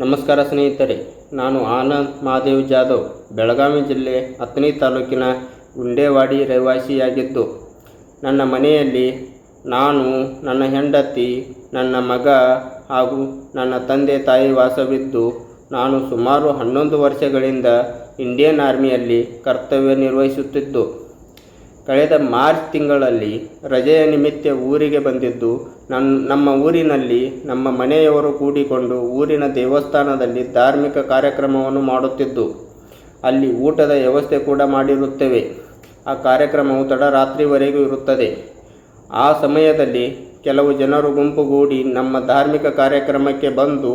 ನಮಸ್ಕಾರ ಸ್ನೇಹಿತರೆ, ನಾನು ಆನಂದ್ ಮಹಾದೇವ್ ಜಾಧವ್, ಬೆಳಗಾವಿ ಜಿಲ್ಲೆ ಹತ್ತನೇ ತಾಲೂಕಿನ ಗುಂಡೇವಾಡಿ ರಹಿವಾಸಿಯಾಗಿದ್ದು, ನನ್ನ ಮನೆಯಲ್ಲಿ ನಾನು, ನನ್ನ ಹೆಂಡತಿ, ನನ್ನ ಮಗ ಹಾಗೂ ನನ್ನ ತಂದೆ ತಾಯಿ ವಾಸವಿದ್ದು, ನಾನು ಸುಮಾರು ಹನ್ನೊಂದು ವರ್ಷಗಳಿಂದ ಇಂಡಿಯನ್ ಆರ್ಮಿಯಲ್ಲಿ ಕರ್ತವ್ಯ ನಿರ್ವಹಿಸುತ್ತಿದ್ದು. ಕಳೆದ ಮಾರ್ಚ್ ತಿಂಗಳಲ್ಲಿ ರಜೆಯ ನಿಮಿತ್ತ ಊರಿಗೆ ಬಂದಿದ್ದು ನನ್ನ ನಮ್ಮ ಊರಿನಲ್ಲಿ ನಮ್ಮ ಮನೆಯವರು ಕೂಡಿಕೊಂಡು ಊರಿನ ದೇವಸ್ಥಾನದಲ್ಲಿ ಧಾರ್ಮಿಕ ಕಾರ್ಯಕ್ರಮವನ್ನು ಮಾಡುತ್ತಿದ್ದು, ಅಲ್ಲಿ ಊಟದ ವ್ಯವಸ್ಥೆ ಕೂಡ ಮಾಡಿರುತ್ತೇವೆ. ಆ ಕಾರ್ಯಕ್ರಮವು ತಡರಾತ್ರಿವರೆಗೂ ಇರುತ್ತದೆ. ಆ ಸಮಯದಲ್ಲಿ ಕೆಲವು ಜನರು ಗುಂಪುಗೂಡಿ ನಮ್ಮ ಧಾರ್ಮಿಕ ಕಾರ್ಯಕ್ರಮಕ್ಕೆ ಬಂದು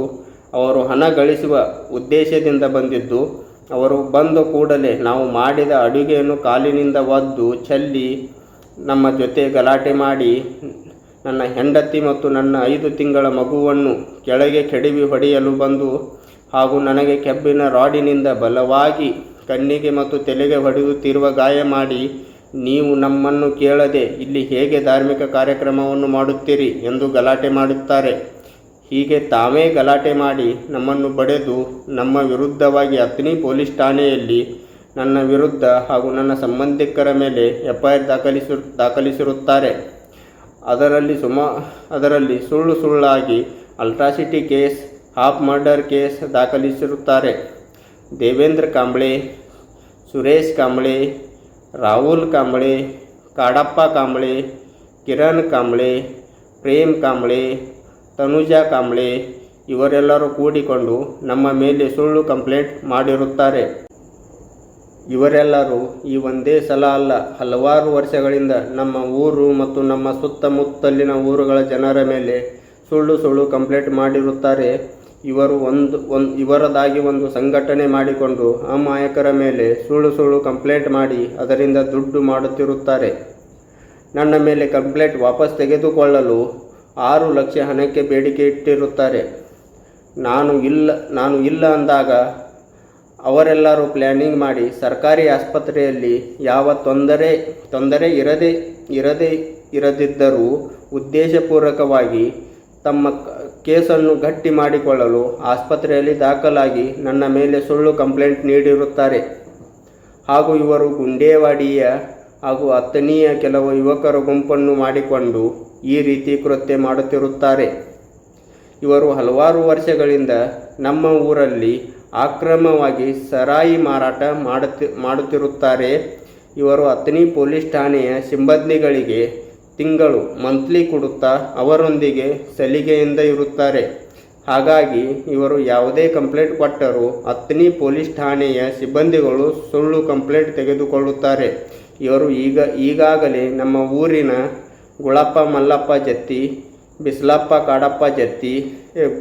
ಅವರು ಹಣ ಗಳಿಸುವ ಉದ್ದೇಶದಿಂದ ಬಂದಿದ್ದು, ಅವರು ಬಂದ ಕೂಡಲೇ ನಾವು ಮಾಡಿದ ಅಡುಗೆಯನ್ನು ಕಾಲಿನಿಂದ ಒದ್ದು ಚೆಲ್ಲಿ ನಮ್ಮ ಜೊತೆ ಗಲಾಟೆ ಮಾಡಿ ನನ್ನ ಹೆಂಡತಿ ಮತ್ತು ನನ್ನ ಐದು ತಿಂಗಳ ಮಗುವನ್ನು ಕೆಳಗೆ ಕೆಡವಿ ಹೊಡೆಯಲು ಬಂದು ಹಾಗೂ ನನಗೆ ಕೆಬ್ಬಿನ ರಾಡಿನಿಂದ ಬಲವಾಗಿ ಕಣ್ಣಿಗೆ ಮತ್ತು ತಲೆಗೆ ಹೊಡೆಯುತ್ತಿರುವ ಗಾಯ ಮಾಡಿ, ನೀವು ನಮ್ಮನ್ನು ಕೇಳದೆ ಇಲ್ಲಿ ಹೇಗೆ ಧಾರ್ಮಿಕ ಕಾರ್ಯಕ್ರಮವನ್ನು ಮಾಡುತ್ತೀರಿ ಎಂದು ಗಲಾಟೆ ಮಾಡುತ್ತಾರೆ. ಹೀಗೆ ತಾವೇ ಗಲಾಟೆ ಮಾಡಿ ನಮ್ಮನ್ನು ಬಡೆದು ನಮ್ಮ ವಿರುದ್ಧವಾಗಿ ಅತ್ನಿ ಪೊಲೀಸ್ ಠಾಣೆಯಲ್ಲಿ ನನ್ನ ವಿರುದ್ಧ ಹಾಗೂ ನನ್ನ ಸಂಬಂಧಿಕರ ಮೇಲೆ ಎಫ್ ಐ ಆರ್ ದಾಖಲಿಸಿ, ದಾಖಲಿಸಿರುತ್ತಾರೆ. ಅದರಲ್ಲಿ ಸುಮಾ, ಅದರಲ್ಲಿ ಸುಳ್ಳು ಸುಳ್ಳಾಗಿ atrocity case, half murder case ದಾಖಲಿಸಿರುತ್ತಾರೆ. Devendra Kamble, Suresh Kamble, Rahul Kamble, Kadappa Kamble, Kiran Kamble, Prem Kamble, Tanuja Kamble, ಇವರೆಲ್ಲರೂ ಕೂಡಿಕೊಂಡು ನಮ್ಮ ಮೇಲೆ ಸುಳ್ಳು ಕಂಪ್ಲೇಂಟ್ ಮಾಡಿರುತ್ತಾರೆ. ಇವರೆಲ್ಲರೂ ಈ ಒಂದೇ ಸಲ ಅಲ್ಲ, ಹಲವಾರು ವರ್ಷಗಳಿಂದ ನಮ್ಮ ಊರು ಮತ್ತು ನಮ್ಮ ಸುತ್ತಮುತ್ತಲಿನ ಊರುಗಳ ಜನರ ಮೇಲೆ ಸುಳ್ಳು ಸುಳ್ಳು ಕಂಪ್ಲೇಂಟ್ ಮಾಡಿರುತ್ತಾರೆ. ಇವರು ಒಂದು ಒಂದು, ಇವರದಾಗಿ ಒಂದು ಸಂಘಟನೆ ಮಾಡಿಕೊಂಡು ಅಮಾಯಕರ ಮೇಲೆ ಸುಳ್ಳು ಸುಳ್ಳು ಕಂಪ್ಲೇಂಟ್ ಮಾಡಿ ಅದರಿಂದ ದುಡ್ಡು ಮಾಡುತ್ತಿರುತ್ತಾರೆ. ನನ್ನ ಮೇಲೆ ಕಂಪ್ಲೇಂಟ್ ವಾಪಸ್ ತೆಗೆದುಕೊಳ್ಳಲು ಆರು ಲಕ್ಷ ಹಣಕ್ಕೆ ಬೇಡಿಕೆ ಇಟ್ಟಿರುತ್ತಾರೆ. ನಾನು ಇಲ್ಲ ನಾನು ಇಲ್ಲ ಅಂದಾಗ ಅವರೆಲ್ಲರೂ ಪ್ಲ್ಯಾನಿಂಗ್ ಮಾಡಿ ಸರ್ಕಾರಿ ಆಸ್ಪತ್ರೆಯಲ್ಲಿ ಯಾವ ತೊಂದರೆ ತೊಂದರೆ ಇರದೇ ಇರದೇ ಇರದಿದ್ದರೂ ಉದ್ದೇಶಪೂರ್ವಕವಾಗಿ ತಮ್ಮ ಕೇಸನ್ನು ಗಟ್ಟಿ ಮಾಡಿಕೊಳ್ಳಲು ಆಸ್ಪತ್ರೆಯಲ್ಲಿ ದಾಖಲಾಗಿ ನನ್ನ ಮೇಲೆ ಸುಳ್ಳು ಕಂಪ್ಲೇಂಟ್ ನೀಡಿರುತ್ತಾರೆ. ಹಾಗೂ ಇವರು ಗುಂಡೇವಾಡಿಯ ಹಾಗೂ ಅತ್ತನೀಯ ಕೆಲವು ಯುವಕರ ಗುಂಪನ್ನು ಮಾಡಿಕೊಂಡು ಈ ರೀತಿ ಕೃತ್ಯ ಮಾಡುತ್ತಿರುತ್ತಾರೆ. ಇವರು ಹಲವಾರು ವರ್ಷಗಳಿಂದ ನಮ್ಮ ಊರಲ್ಲಿ ಅಕ್ರಮವಾಗಿ ಸರಾಯಿ ಮಾರಾಟ ಮಾಡುತ್ತಿ, ಮಾಡುತ್ತಿರುತ್ತಾರೆ. ಇವರು ಅಥಣಿ ಪೊಲೀಸ್ ಠಾಣೆಯ ಸಿಬ್ಬಂದಿಗಳಿಗೆ ತಿಂಗಳು ಮಂತ್ಲಿ ಕೊಡುತ್ತಾ ಅವರೊಂದಿಗೆ ಸಲಿಗೆಯಿಂದ ಇರುತ್ತಾರೆ. ಹಾಗಾಗಿ ಇವರು ಯಾವುದೇ ಕಂಪ್ಲೇಂಟ್ ಕೊಟ್ಟರೂ ಅಥಣಿ ಪೊಲೀಸ್ ಠಾಣೆಯ ಸಿಬ್ಬಂದಿಗಳು ಸುಳ್ಳು ಕಂಪ್ಲೇಂಟ್ ತೆಗೆದುಕೊಳ್ಳುತ್ತಾರೆ. ಇವರು ಈಗ, ಈಗಾಗಲೇ ನಮ್ಮ ಊರಿನ ಗುಳಪ್ಪ ಮಲ್ಲಪ್ಪ ಜತ್ತಿ, ಬಿಸ್ಲಪ್ಪ ಕಾಡಪ್ಪ ಜತ್ತಿ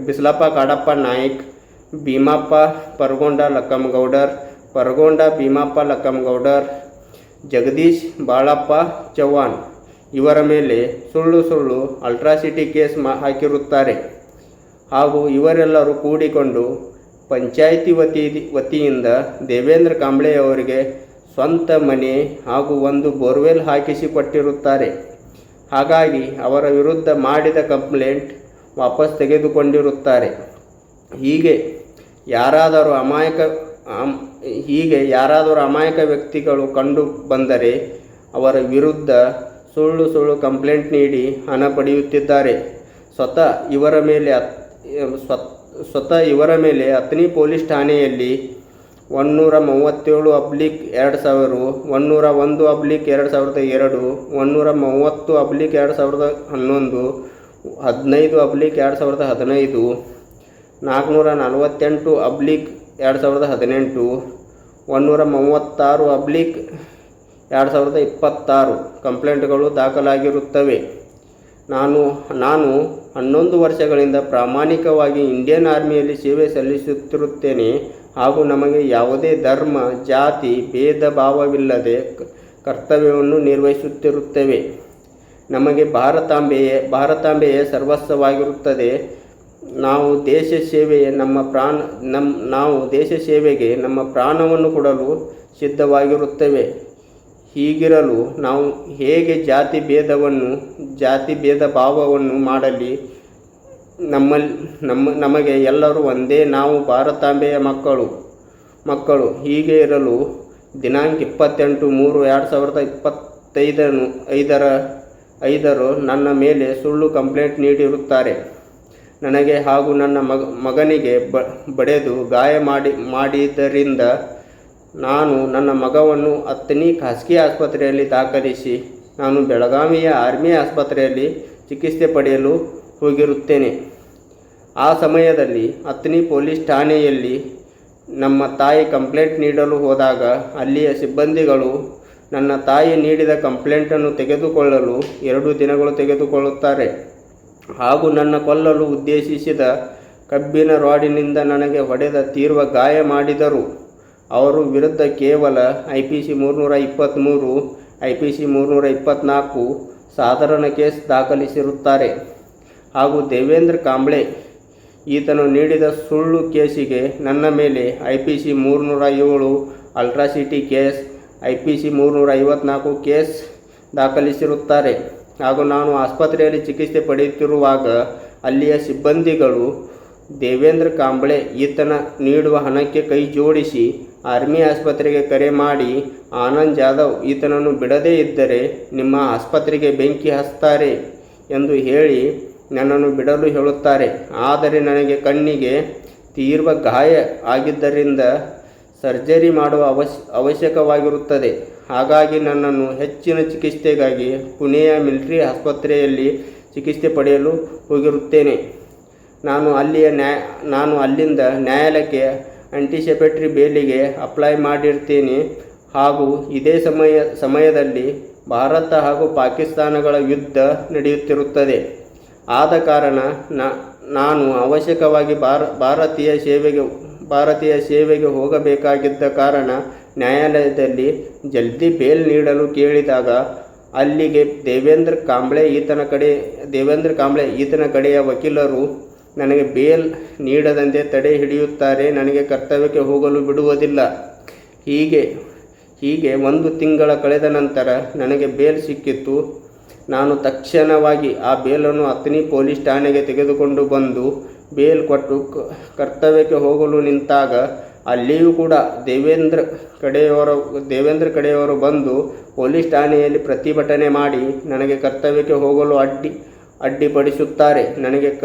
ಬಿಸ್ಲಪ್ಪ ಕಾಡಪ್ಪ ನಾಯ್ಕ್ ಭೀಮಪ್ಪ, ಪರಗೊಂಡ ಲಕ್ಕಮ್ಮಗೌಡರ್ ಪರಗೊಂಡ ಭೀಮಪ್ಪ ಲಕ್ಕಮ್ಮಗೌಡರ್ ಜಗದೀಶ್ ಬಾಳಪ್ಪ ಚೌಹಾಣ್ ಇವರ ಮೇಲೆ ಸುಳ್ಳು ಸುಳ್ಳು ಅಲ್ಟ್ರಾಸಿಟಿ ಕೇಸ್ ಮಾ ಹಾಕಿರುತ್ತಾರೆ. ಹಾಗೂ ಇವರೆಲ್ಲರೂ ಕೂಡಿಕೊಂಡು ಪಂಚಾಯಿತಿ ವತಿ ವತಿಯಿಂದ ದೇವೇಂದ್ರ ಕಾಂಬ್ಳೆ ಅವರಿಗೆ ಸ್ವಂತ ಮನೆ ಹಾಗೂ ಒಂದು ಬೋರ್ವೆಲ್ ಹಾಕಿಸಿಕೊಟ್ಟಿರುತ್ತಾರೆ. ಹಾಗಾಗಿ ಅವರ ವಿರುದ್ಧ ಮಾಡಿದ ಕಂಪ್ಲೇಂಟ್ ವಾಪಸ್ ತೆಗೆದುಕೊಂಡಿರುತ್ತಾರೆ. ಹೀಗೆ ಯಾರಾದರೂ ಅಮಾಯಕ ಅಮ್- ಹೀಗೆ ಯಾರಾದರೂ ಅಮಾಯಕ ವ್ಯಕ್ತಿಗಳು ಕಂಡು ಬಂದರೆ ಅವರ ವಿರುದ್ಧ ಸುಳ್ಳು ಸುಳ್ಳು ಕಂಪ್ಲೇಂಟ್ ನೀಡಿ ಹಣ ಪಡೆಯುತ್ತಿದ್ದಾರೆ. ಸ್ವತಃ ಇವರ ಮೇಲೆ ಅತ್- ಸ್ವ- ಸ್ವತಃ ಇವರ ಮೇಲೆ ಅತ್ನಿ ಪೊಲೀಸ್ ಠಾಣೆಯಲ್ಲಿ ಒನ್ನೂರ ಮೂವತ್ತೇಳು ಅಬ್ಲಿಕ್ ಎರಡು ಸಾವಿರ ಒನ್ನೂರ ಒಂದು ಅಬ್ಲಿಕ್ ಎರಡು ಸಾವಿರದ ಎರಡು ಒನ್ನೂರ ಮೂವತ್ತು ಅಬ್ಲಿಕ್ ಎರಡು ಸಾವಿರದ ಹನ್ನೊಂದು, ಹದಿನೈದು ಅಬ್ಲಿಕ್ ಎರಡು ಸಾವಿರದ ಹದಿನೈದು ನಾಲ್ಕುನೂರ ನಲವತ್ತೆಂಟು ಅಬ್ಲಿಕ್ ಎರಡು ಸಾವಿರದ ಹದಿನೆಂಟು ಒನ್ನೂರ ಮೂವತ್ತಾರು ಅಬ್ಲಿಕ್ ಎರಡು ಸಾವಿರದ ಇಪ್ಪತ್ತಾರು ಕಂಪ್ಲೇಂಟ್ಗಳು ದಾಖಲಾಗಿರುತ್ತವೆ. ನಾನು ನಾನು ಹನ್ನೊಂದು ವರ್ಷಗಳಿಂದ ಪ್ರಾಮಾಣಿಕವಾಗಿ ಇಂಡಿಯನ್ ಆರ್ಮಿಯಲ್ಲಿ ಸೇವೆ ಸಲ್ಲಿಸುತ್ತಿರುತ್ತೇನೆ ಹಾಗೂ ನಮಗೆ ಯಾವುದೇ ಧರ್ಮ, ಜಾತಿ, ಭೇದ ಭಾವವಿಲ್ಲದೆ ಕರ್ತವ್ಯವನ್ನು ನಿರ್ವಹಿಸುತ್ತಿರುತ್ತೇವೆ. ನಮಗೆ ಭಾರತಾಂಬೆಯೇ ಭಾರತಾಂಬೆಯೇ ಸರ್ವಸ್ವವಾಗಿರುತ್ತದೆ. ನಾವು ದೇಶ ಸೇವೆಯೇ ನಮ್ಮ ಪ್ರಾಣ ನಮ್ಮ ನಾವು ದೇಶ ಸೇವೆಗೆ ನಮ್ಮ ಪ್ರಾಣವನ್ನು ಕೊಡಲು ಸಿದ್ಧವಾಗಿರುತ್ತೇವೆ. ಹೀಗಿರಲು ನಾವು ಹೇಗೆ ಜಾತಿ ಭೇದವನ್ನು, ಜಾತಿ ಭೇದ ಭಾವವನ್ನು ಮಾಡಲಿ ನಮ್ಮಲ್ಲಿ ನಮ್ಮ, ನಮಗೆ ಎಲ್ಲರೂ ಒಂದೇ ನಾವು ಭಾರತಾಂಬೆಯ ಮಕ್ಕಳು ಮಕ್ಕಳು. ಹೀಗೆ ಇರಲು ದಿನಾಂಕ ಇಪ್ಪತ್ತೆಂಟು ಮೂರು ಎರಡು ಸಾವಿರದ ಇಪ್ಪತ್ತೈದನ್ನು, ಐದರ, ಐದರು ನನ್ನ ಮೇಲೆ ಸುಳ್ಳು ಕಂಪ್ಲೇಂಟ್ ನೀಡಿರುತ್ತಾರೆ. ನನಗೆ ಹಾಗೂ ನನ್ನ ಮಗ, ಮಗನಿಗೆ ಬ, ಬಡೆದು ಗಾಯ ಮಾಡಿ, ಮಾಡಿದ್ದರಿಂದ ನಾನು ನನ್ನ ಮಗವನ್ನು ಹತ್ತನೇ ಖಾಸಗಿ ಆಸ್ಪತ್ರೆಯಲ್ಲಿ ದಾಖಲಿಸಿ ನಾನು ಬೆಳಗಾವಿಯ ಆರ್ಮಿ ಆಸ್ಪತ್ರೆಯಲ್ಲಿ ಚಿಕಿತ್ಸೆ ಪಡೆಯಲು ಹೋಗಿರುತ್ತೇನೆ. ಆ ಸಮಯದಲ್ಲಿ ಹತ್ತನೇ ಪೊಲೀಸ್ ಠಾಣೆಯಲ್ಲಿ ನಮ್ಮ ತಾಯಿ ಕಂಪ್ಲೇಂಟ್ ನೀಡಲು ಹೋದಾಗ ಅಲ್ಲಿಯ ಸಿಬ್ಬಂದಿಗಳು ನನ್ನ ತಾಯಿ ನೀಡಿದ ಕಂಪ್ಲೇಂಟನ್ನು ತೆಗೆದುಕೊಳ್ಳಲು ಎರಡು ದಿನಗಳು ತೆಗೆದುಕೊಳ್ಳುತ್ತಾರೆ. ಹಾಗೂ ನನ್ನ ಕೊಲ್ಲಲು ಉದ್ದೇಶಿಸಿದ ಕಬ್ಬಿನ ರಾಡಿನಿಂದ ನನಗೆ ಹೊಡೆದ ತೀರ್ವ ಗಾಯ ಮಾಡಿದರು. ಅವರು ವಿರುದ್ಧ ಕೇವಲ ಐ ಪಿ ಸಿ ಮೂರುನೂರ ಇಪ್ಪತ್ತ್ಮೂರು ಐ ಪಿ ಸಿ ಮೂರುನೂರ ಇಪ್ಪತ್ತ್ನಾಲ್ಕು ಸಾಧಾರಣ ಕೇಸ್ ದಾಖಲಿಸಿರುತ್ತಾರೆ. ಹಾಗೂ ದೇವೇಂದ್ರ ಕಾಂಬ್ಳೆ ಈತನು ನೀಡಿದ ಸುಳ್ಳು ಕೇಸಿಗೆ ನನ್ನ ಮೇಲೆ ಐ ಪಿ ಸಿ ಮೂರುನೂರ ಏಳು atrocity case I P C ಮೂರುನೂರ ಐವತ್ನಾಲ್ಕು ಕೇಸ್ ದಾಖಲಿಸಿರುತ್ತಾರೆ. ಹಾಗೂ ನಾನು ಆಸ್ಪತ್ರೆಯಲ್ಲಿ ಚಿಕಿತ್ಸೆ ಪಡೆಯುತ್ತಿರುವಾಗ ಅಲ್ಲಿಯ ಸಿಬ್ಬಂದಿಗಳು ದೇವೇಂದ್ರ ಕಾಂಬಳೆ ಈತನ ನೀಡುವ ಹಣಕ್ಕೆ ಕೈ ಜೋಡಿಸಿ ಆರ್ಮಿ ಆಸ್ಪತ್ರೆಗೆ ಕರೆ ಮಾಡಿ, ಆನಂದ್ ಜಾಧವ್, ಈತನನ್ನು ಬಿಡದೇ ಇದ್ದರೆ ನಿಮ್ಮ ಆಸ್ಪತ್ರೆಗೆ ಬೆಂಕಿ ಹಚ್ತಾರೆ ಎಂದು ಹೇಳಿ ನನ್ನನ್ನು ಬಿಡಲು ಹೇಳುತ್ತಾರೆ. ಆದರೆ ನನಗೆ ಕಣ್ಣಿಗೆ ತೀವ್ರ ಗಾಯ ಆಗಿದ್ದರಿಂದ ಸರ್ಜರಿ ಮಾಡುವ ಅವಶ್ ಅವಶ್ಯಕವಾಗಿರುತ್ತದೆ. ಹಾಗಾಗಿ ನನ್ನನ್ನು ಹೆಚ್ಚಿನ ಚಿಕಿತ್ಸೆಗಾಗಿ ಪುಣೆಯ ಮಿಲಿಟರಿ ಆಸ್ಪತ್ರೆಯಲ್ಲಿ ಚಿಕಿತ್ಸೆ ಪಡೆಯಲು ಹೋಗಿರುತ್ತೇನೆ. ನಾನು ಅಲ್ಲಿಯ ನ್ಯಾಯ ನಾನು ಅಲ್ಲಿಂದ ನ್ಯಾಯಾಲಯಕ್ಕೆ ಆಂಟಿಸೆಪೆಟ್ರಿ ಬೇಲಿಗೆ ಅಪ್ಲೈ ಮಾಡಿರ್ತೇನೆ ಹಾಗೂ ಇದೇ ಸಮಯ, ಸಮಯದಲ್ಲಿ ಭಾರತ ಹಾಗೂ ಪಾಕಿಸ್ತಾನಗಳ ಯುದ್ಧ ನಡೆಯುತ್ತಿರುತ್ತದೆ. ಆದ ಕಾರಣ ನಾನು ಅವಶ್ಯಕವಾಗಿ ಭಾರ, ಭಾರತೀಯ ಸೇವೆಗೆ ಭಾರತೀಯ ಸೇವೆಗೆ ಹೋಗಬೇಕಾಗಿದ್ದ ಕಾರಣ ನ್ಯಾಯಾಲಯದಲ್ಲಿ ಜಲ್ದಿ ಬೇಲ್ ನೀಡಲು ಕೇಳಿದಾಗ ಅಲ್ಲಿಗೆ ದೇವೇಂದ್ರ ಕಾಂಬ್ಳೆ ಈತನ ಕಡೆ, ದೇವೇಂದ್ರ ಕಾಂಬ್ಳೆ ಈತನ ಕಡೆಯ ವಕೀಲರು, ನನಗೆ ಬೇಲ್ ನೀಡದಂತೆ ತಡೆ ಹಿಡಿಯುತ್ತಾರೆ, ನನಗೆ ಕರ್ತವ್ಯಕ್ಕೆ ಹೋಗಲು ಬಿಡುವುದಿಲ್ಲ. ಹೀಗೆ ಹೀಗೆ ಒಂದು ತಿಂಗಳ ಕಳೆದ ನಂತರ ನನಗೆ ಬೇಲ್ ಸಿಕ್ಕಿತ್ತು. ನಾನು ತಕ್ಷಣವಾಗಿ ಆ ಬೇಲನ್ನು ಅತ್ನಿ ಪೊಲೀಸ್ ಠಾಣೆಗೆ ತೆಗೆದುಕೊಂಡು ಬಂದು ಬೇಲ್ ಕೊಟ್ಟು ಕರ್ತವ್ಯಕ್ಕೆ ಹೋಗಲು ನಿಂತಾಗ ಅಲ್ಲಿಯೂ ಕೂಡ ದೇವೇಂದ್ರ ಕಡೆಯವರು ದೇವೇಂದ್ರ ಕಡೆಯವರು ಬಂದು ಪೊಲೀಸ್ ಠಾಣೆಯಲ್ಲಿ ಪ್ರತಿಭಟನೆ ಮಾಡಿ ನನಗೆ ಕರ್ತವ್ಯಕ್ಕೆ ಹೋಗಲು ಅಡ್ಡಿ, ಅಡ್ಡಿಪಡಿಸುತ್ತಾರೆ. ನನಗೆ ಕ,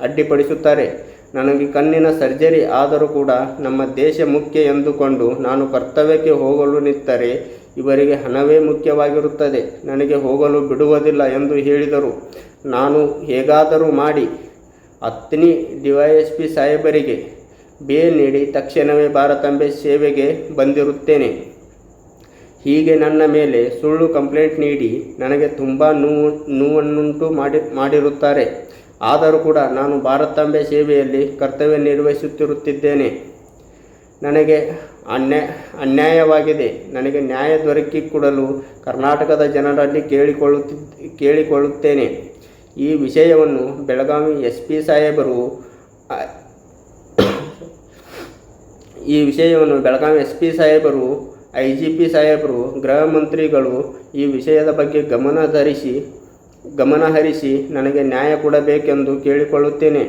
ಅಡ್ಡಿಪಡಿಸುತ್ತಾರೆ. ನನಗೆ ಕಣ್ಣಿನ ಸರ್ಜರಿ ಆದರೂ ಕೂಡ ನಮ್ಮ ದೇಶ ಮುಖ್ಯ ಎಂದುಕೊಂಡು ನಾನು ಕರ್ತವ್ಯಕ್ಕೆ ಹೋಗಲು ನಿಂತರೆ ಇವರಿಗೆ ಹಣವೇ ಮುಖ್ಯವಾಗಿರುತ್ತದೆ. ನನಗೆ ಹೋಗಲು ಬಿಡುವುದಿಲ್ಲ ಎಂದು ಹೇಳಿದರು. ನಾನು ಹೇಗಾದರೂ ಮಾಡಿ, ಅತ್ನಿ ಡಿ ಎಸ್ ಪಿ ಸಾಹೇಬರಿಗೆ ಬೇಲ್ ನೀಡಿ ತಕ್ಷಣವೇ ಭಾರತಾಂಬೆ ಸೇವೆಗೆ ಬಂದಿರುತ್ತೇನೆ. ಹೀಗೆ ನನ್ನ ಮೇಲೆ ಸುಳ್ಳು ಕಂಪ್ಲೇಂಟ್ ನೀಡಿ ನನಗೆ ತುಂಬ ನೋವು, ನೋವನ್ನುಂಟು ಮಾಡಿ, ಮಾಡಿರುತ್ತಾರೆ. ಆದರೂ ಕೂಡ ನಾನು ಭಾರತಾಂಬೆ ಸೇವೆಯಲ್ಲಿ ಕರ್ತವ್ಯ ನಿರ್ವಹಿಸುತ್ತಿರುತ್ತಿದ್ದೇನೆ. ನನಗೆ ಅನ್ಯಾ, ಅನ್ಯಾಯವಾಗಿದೆ. ನನಗೆ ನ್ಯಾಯ ದೊರಕಿಕೊಡಲು ಕರ್ನಾಟಕದ ಜನರಲ್ಲಿ ಕೇಳಿಕೊಳ್ಳುತ್ತಿ, ಕೇಳಿಕೊಳ್ಳುತ್ತೇನೆ. ಈ ವಿಷಯವನ್ನು ಬೆಳಗಾವಿ ಎಸ್ ಪಿ ಸಾಹೇಬರು ಈ ವಿಷಯವನ್ನು ಬೆಳಗಾವಿ ಎಸ್ ಪಿ ಸಾಹೇಬರು ಐ ಜಿ ಪಿ ಸಾಹೇಬರು, ಗೃಹ ಮಂತ್ರಿಗಳು ಈ ವಿಷಯದ ಬಗ್ಗೆ ಗಮನ ಧರಿಸಿ ಗಮನಹರಿಸಿ ನನಗೆ ನ್ಯಾಯ ಕೊಡಬೇಕೆಂದು ಕೇಳಿಕೊಳ್ಳುತ್ತೇನೆ.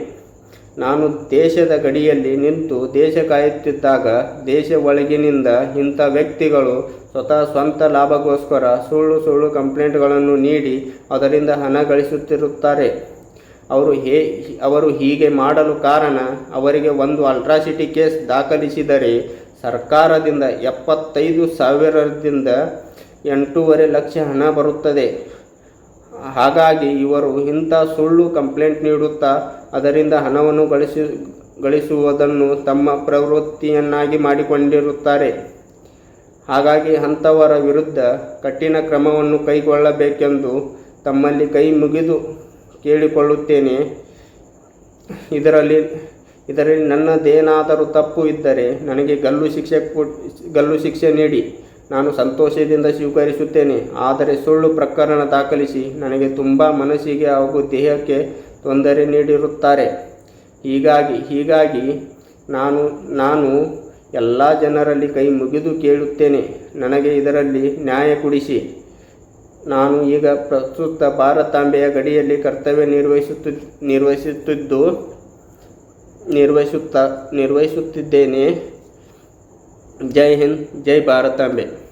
ನಾನು ದೇಶದ ಗಡಿಯಲ್ಲಿ ನಿಂತು ದೇಶ ಕಾಯುತ್ತಿದ್ದಾಗ ದೇಶ ಒಳಗಿನಿಂದ ಇಂಥ ವ್ಯಕ್ತಿಗಳು ಸ್ವತಃ ಸ್ವಂತ ಲಾಭಗೋಸ್ಕರ ಸುಳ್ಳು ಸುಳ್ಳು ಕಂಪ್ಲೇಂಟ್ಗಳನ್ನು ನೀಡಿ ಅದರಿಂದ ಹಣ ಗಳಿಸುತ್ತಿರುತ್ತಾರೆ. ಅವರು ಹೇ, ಅವರು ಹೀಗೆ ಮಾಡಲು ಕಾರಣ, ಅವರಿಗೆ ಒಂದು ಅಲ್ಟ್ರಾಸಿಟಿ ಕೇಸ್ ದಾಖಲಿಸಿದರೆ ಸರ್ಕಾರದಿಂದ ಎಪ್ಪತ್ತೈದು ಸಾವಿರದಿಂದ ಎಂಟೂವರೆ ಲಕ್ಷ ಹಣ ಬರುತ್ತದೆ. ಹಾಗಾಗಿ ಇವರು ಇಂಥ ಸುಳ್ಳು ಕಂಪ್ಲೇಂಟ್ ನೀಡುತ್ತಾ ಅದರಿಂದ ಹಣವನ್ನು ಗಳಿಸಿ, ಗಳಿಸುವುದನ್ನು ತಮ್ಮ ಪ್ರವೃತ್ತಿಯನ್ನಾಗಿ ಮಾಡಿಕೊಂಡಿರುತ್ತಾರೆ. ಹಾಗಾಗಿ ಅಂಥವರ ವಿರುದ್ಧ ಕಠಿಣ ಕ್ರಮವನ್ನು ಕೈಗೊಳ್ಳಬೇಕೆಂದು ತಮ್ಮಲ್ಲಿ ಕೈ ಮುಗಿದು ಕೇಳಿಕೊಳ್ಳುತ್ತೇನೆ. ಇದರಲ್ಲಿ ಇದರಲ್ಲಿ ನನ್ನದೇನಾದರೂ ತಪ್ಪು ಇದ್ದರೆ ನನಗೆ ಗಲ್ಲು ಶಿಕ್ಷೆ ಗಲ್ಲು ಶಿಕ್ಷೆ ನೀಡಿ. ನಾನು ಸಂತೋಷದಿಂದ ಸ್ವೀಕರಿಸುತ್ತೇನೆ. ಆದರೆ ಸುಳ್ಳು ಪ್ರಕರಣ ದಾಖಲಿಸಿ ನನಗೆ ತುಂಬ ಮನಸ್ಸಿಗೆ ಹಾಗೂ ದೇಹಕ್ಕೆ ತೊಂದರೆ ನೀಡಿರುತ್ತಾರೆ. ಹೀಗಾಗಿ ಹೀಗಾಗಿ ನಾನು ನಾನು ಎಲ್ಲ ಜನರಲ್ಲಿ ಕೈ ಮುಗಿದು ಕೇಳುತ್ತೇನೆ. ನನಗೆ ಇದರಲ್ಲಿ ನ್ಯಾಯ ಕೊಡಿಸಿ. ನಾನು ಈಗ ಪ್ರಸ್ತುತ ಭಾರತಾಂಬೆಯ ಗಡಿಯಲ್ಲಿ ಕರ್ತವ್ಯ ನಿರ್ವಹಿಸುತ್ತ ನಿರ್ವಹಿಸುತ್ತಿದ್ದು ನಿರ್ವಹಿಸುತ್ತಾ ನಿರ್ವಹಿಸುತ್ತಿದ್ದೇನೆ. ಜೈ ಹಿಂದ್ ಜೈ ಭಾರತಾಂಬೆ.